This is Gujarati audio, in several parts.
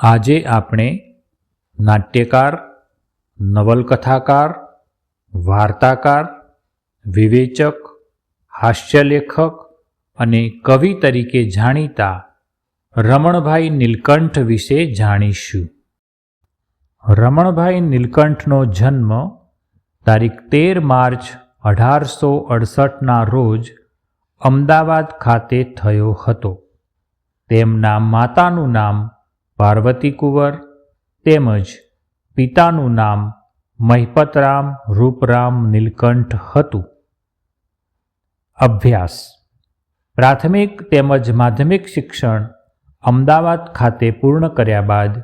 આજે આપણે નાટ્યકાર, નવલકથાકાર, વાર્તાકાર, વિવેચક, હાસ્યલેખક અને કવિ તરીકે જાણીતા રમણભાઈ નીલકંઠ વિશે જાણીશું. રમણભાઈ નીલકંઠનો જન્મ તારીખ તેર માર્ચ અઢારસો અડસઠના રોજ અમદાવાદ ખાતે થયો હતો. તેમના માતાનું નામ પાર્વતી કુંવર તેમજ પિતાનું નામ મહિપતરામ રૂપરામ નીલકંઠ હતું. અભ્યાસ. પ્રાથમિક તેમજ માધ્યમિક શિક્ષણ અમદાવાદ ખાતે પૂર્ણ કર્યા બાદ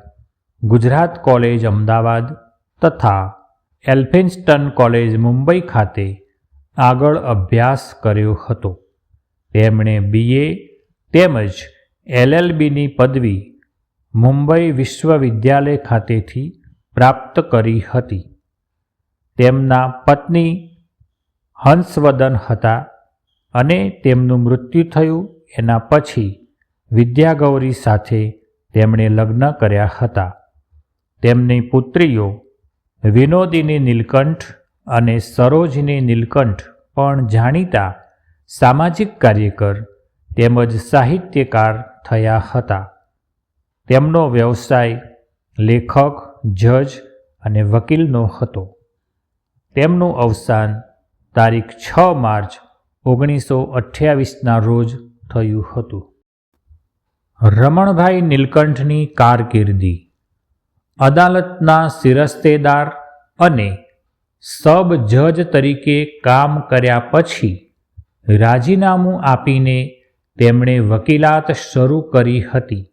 ગુજરાત કોલેજ અમદાવાદ તથા એલ્ફિન્સ્ટન કોલેજ મુંબઈ ખાતે આગળ અભ્યાસ કર્યો હતો. તેમણે બીએ તેમજ એલએલબીની પદવી મુંબઈ વિશ્વવિદ્યાલય ખાતેથી પ્રાપ્ત કરી હતી. તેમના પત્ની હંસવદન હતા અને તેમનું મૃત્યુ થયું એના પછી વિદ્યાગૌરી સાથે તેમણે લગ્ન કર્યા હતા. તેમની પુત્રીઓ વિનોદિની નીલકંઠ અને સરોજની નીલકંઠ પણ જાણીતા સામાજિક કાર્યકર તેમજ સાહિત્યકાર થયા હતા. તેમનો વ્યવસાય લેખક, જજ અને વકીલનો હતો. તેમનું અવસાન તારીખ છ માર્ચ ઓગણીસો અઠ્યાવીસના રોજ થયું હતું. રમણભાઈ નીલકંઠની કારકિર્દી, અદાલતના શિરસ્તેદાર અને સબ જજ તરીકે કામ કર્યા પછી રાજીનામું આપીને તેમણે વકીલાત શરૂ કરી હતી.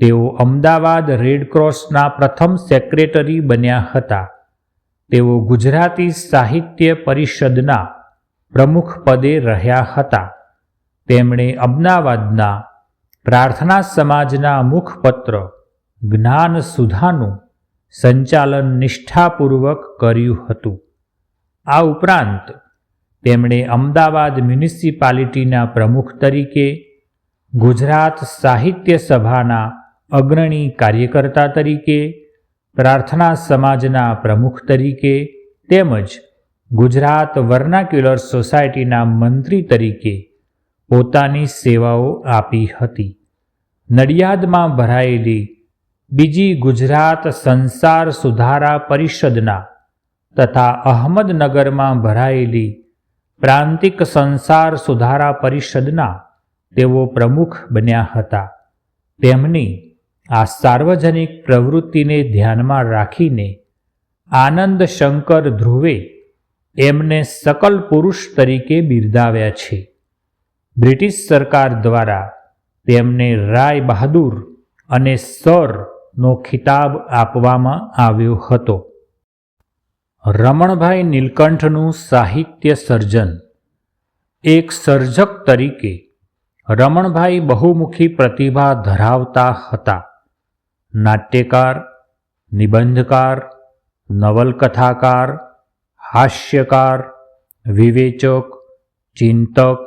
તેઓ અમદાવાદ રેડક્રોસના પ્રથમ સેક્રેટરી બન્યા હતા. તેઓ ગુજરાતી સાહિત્ય પરિષદના પ્રમુખ પદે રહ્યા હતા. તેમણે અમદાવાદના પ્રાર્થના સમાજના મુખપત્ર જ્ઞાન સુધાનું સંચાલન નિષ્ઠાપૂર્વક કર્યું હતું. આ ઉપરાંત તેમણે અમદાવાદ મ્યુનિસિપાલિટીના પ્રમુખ તરીકે ગુજરાત સાહિત્ય સભાના અગ્રણી કાર્યકર્તા તરીકે, પ્રાર્થના સમાજના પ્રમુખ તરીકે તેમજ ગુજરાત વર્નાક્યુલર સોસાયટીના મંત્રી તરીકે પોતાની સેવાઓ આપી હતી. નડિયાદમાં ભરાયેલી બીજી ગુજરાત સંસાર સુધારા પરિષદના તથા અહમદનગરમાં ભરાયેલી પ્રાંતિક સંસાર સુધારા પરિષદના તેઓ પ્રમુખ બન્યા હતા. તેમની આ સાર્વજનિક પ્રવૃત્તિને ધ્યાનમાં રાખીને આનંદ શંકર ધ્રુવે એમને સકલ પુરુષ તરીકે બિરદાવ્યા છે. બ્રિટિશ સરકાર દ્વારા તેમને રાય બહાદુર અને સરનો ખિતાબ આપવામાં આવ્યો હતો. રમણભાઈ નીલકંઠનું સાહિત્ય સર્જન. એક સર્જક તરીકે રમણભાઈ બહુમુખી પ્રતિભા ધરાવતા હતા. નાટ્યકાર, નિબંધકાર, નવલકથાકાર, હાસ્યકાર, વિવેચક, ચિંતક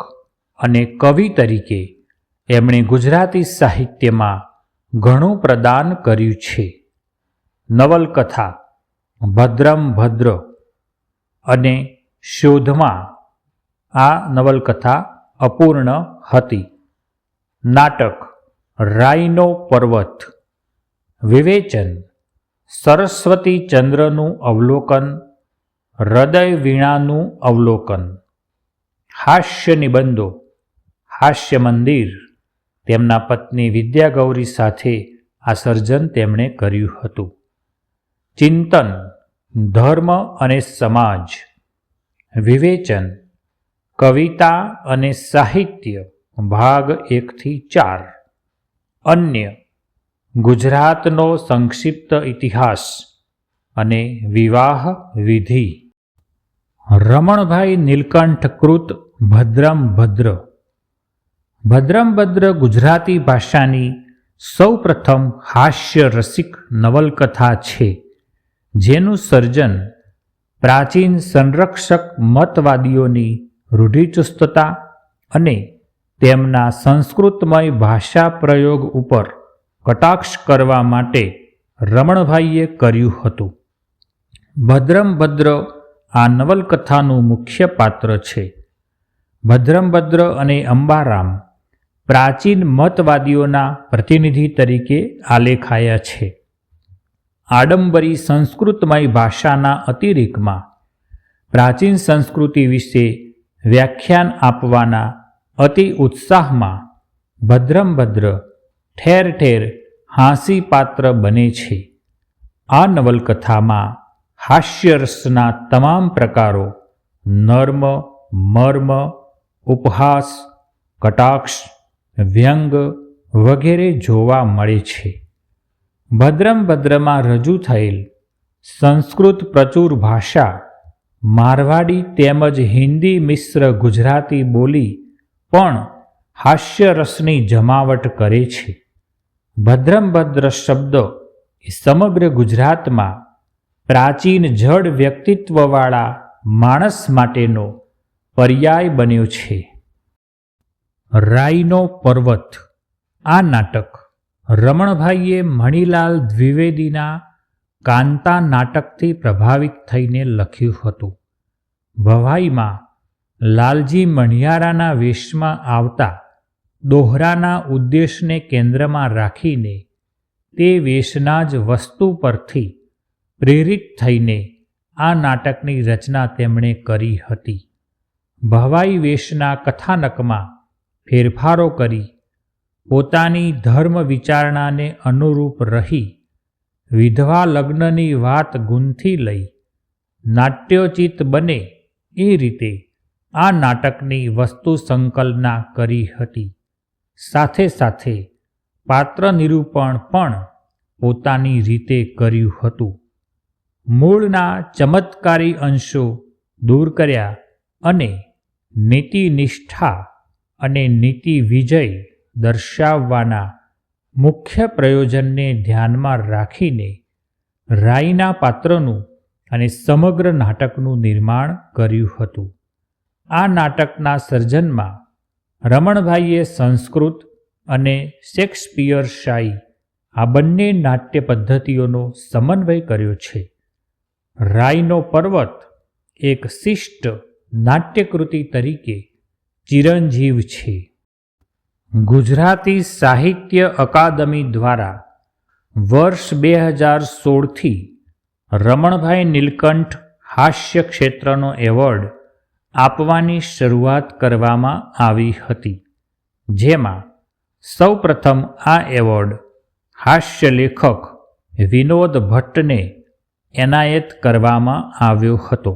અને કવિ તરીકે એમણે ગુજરાતી સાહિત્યમાં ઘણું પ્રદાન કર્યું છે. નવલકથા, ભદ્રમ ભદ્ર અને શોધમાં આ નવલકથા અપૂર્ણ હતી. નાટક રાઈનો પર્વત. વિવેચન. સરસ્વતી ચંદ્રનું અવલોકન, હૃદય વીણાનું અવલોકન. હાસ્ય નિબંધો, હાસ્ય મંદિર. તેમના પત્ની વિદ્યાગૌરી સાથે આ સર્જન તેમણે કર્યું હતું. ચિંતન, ધર્મ અને સમાજ. વિવેચન, કવિતા અને સાહિત્ય, ભાગ એકથી ચાર. અન્ય ગુજરાતનો સંક્ષિપ્ત ઇતિહાસ અને વિવાહ વિધિ. રમણભાઈ નીલકંઠ કૃત ભદ્રમ ભદ્ર. ભદ્રમ ભદ્ર ગુજરાતી ભાષાની સૌપ્રથમ હાસ્ય રસિક નવલકથા છે, જેનું સર્જન પ્રાચીન સંરક્ષક મતવાદીઓની રૂઢિચુસ્તતા અને તેમના સંસ્કૃતમય ભાષા પ્રયોગ ઉપર કટાક્ષ કરવા માટે રમણભાઈએ કર્યું હતું. ભદ્રમભદ્ર આ નવલકથાનું મુખ્ય પાત્ર છે. ભદ્રમભદ્ર અને અંબારામ પ્રાચીન મતવાદીઓના પ્રતિનિધિ તરીકે આલેખાયા છે. આડંબરી સંસ્કૃતમય ભાષાના અતિરેકમાં પ્રાચીન સંસ્કૃતિ વિશે વ્યાખ્યાન આપવાના અતિ ઉત્સાહમાં ભદ્રમ ભદ્ર ઠેર ઠેર હાંસી પાત્ર બને છે. આ નવલકથામાં હાસ્યરસના તમામ પ્રકારો નર્મ, મર્મ, ઉપહાસ, કટાક્ષ, વ્યંગ વગેરે જોવા મળે છે. ભદ્રમ ભદ્રમાં રજૂ થયેલ સંસ્કૃત પ્રચુર ભાષા મારવાડી તેમજ હિન્દી મિશ્ર ગુજરાતી બોલી પણ હાસ્યરસની જમાવટ કરે છે. ભદ્રમ ભદ્ર શબ્દ એ સમગ્ર ગુજરાતમાં પ્રાચીન જડ વ્યક્તિત્વવાળા માણસ માટેનો પર્યાય બન્યો છે. રાઈનો પર્વત, આ નાટક રમણભાઈએ મણિલાલ દ્વિવેદીના કાંતા નાટકથી પ્રભાવિત થઈને લખ્યું હતું. ભવાઈમાં લાલજી મણિયારાના વેશમાં આવતા દોહરાના ઉદ્દેશને કેન્દ્રમાં રાખીને તે વેશના જ વસ્તુ પરથી પ્રેરિત થઈને આ નાટકની રચના તેમણે કરી હતી. ભવાઈ વેશના કથાનકમાં ફેરફારો કરી પોતાની ધર્મ વિચારણાને અનુરૂપ રહી વિધવા લગ્નની વાત ગુંથી લઈ નાટ્યોચિત બને એ રીતે આ નાટકની વસ્તુ સંકલ્પના કરી હતી. સાથે સાથે પાત્ર નિરૂપણ પણ પોતાની રીતે કર્યું હતું. મૂળના ચમત્કારી અંશો દૂર કર્યા અને નીતિ નિષ્ઠા અને નીતિ વિજય દર્શાવવાના મુખ્ય પ્રયોજનને ધ્યાનમાં રાખીને રાઈના પાત્રનું અને સમગ્ર નાટકનું નિર્માણ કર્યું હતું. આ નાટકના સર્જનમાં રમણભાઈએ સંસ્કૃત અને શેક્સપિયર શાહી આ બંને નાટ્ય પદ્ધતિઓનો સમન્વય કર્યો છે. રાયનો પર્વત એક શિષ્ટ નાટ્યકૃતિ તરીકે ચિરંજીવ છે. ગુજરાતી સાહિત્ય અકાદમી દ્વારા વર્ષ બે હજાર સોળથી રમણભાઈ નીલકંઠ હાસ્ય ક્ષેત્રનો એવોર્ડ આપવાની શરૂઆત કરવામાં આવી હતી, જેમાં સૌપ્રથમ આ એવોર્ડ હાસ્ય લેખક વિનોદ ભટ્ટને એનાયત કરવામાં આવ્યો હતો.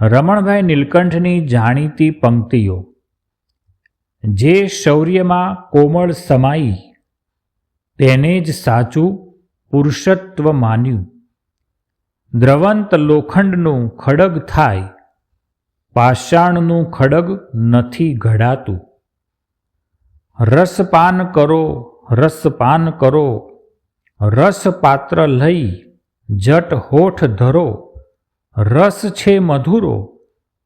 રમણભાઈ નીલકંઠની જાણીતી પંક્તિઓ, જે શૌર્યમાં કોમળ સમાઈ, તેને જ સાચું પુરુષત્વ માન્યું. દ્રવંત લોખંડનું ખડગ થાય પાષાણનું ખડગ નથી ઘડાતું. રસપાન કરો રસપાન કરો, રસપાત્ર લઈ જટ હોઠ ધરો, રસ છે મધુરો,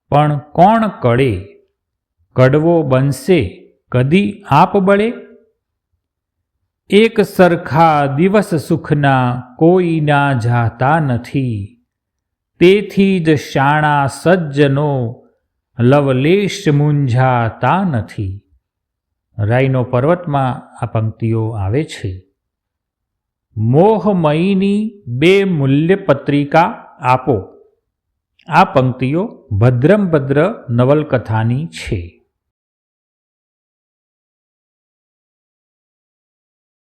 પણ કોણ કળે? કડવો બનશે, કદી આપ બળે? એક સરખા દિવસ સુખના કોઈના જાતા નથી. તેથી જ શાણા સજ્જનો લવલેશ મૂંઝાતા નથી. રાઈનો પર્વતમાં આ પંક્તિઓ આવે છે. મોહમયીની બે મૂલ્ય પત્રિકા આપો. આ પંક્તિઓ ભદ્રમ ભદ્ર નવલકથાની છે.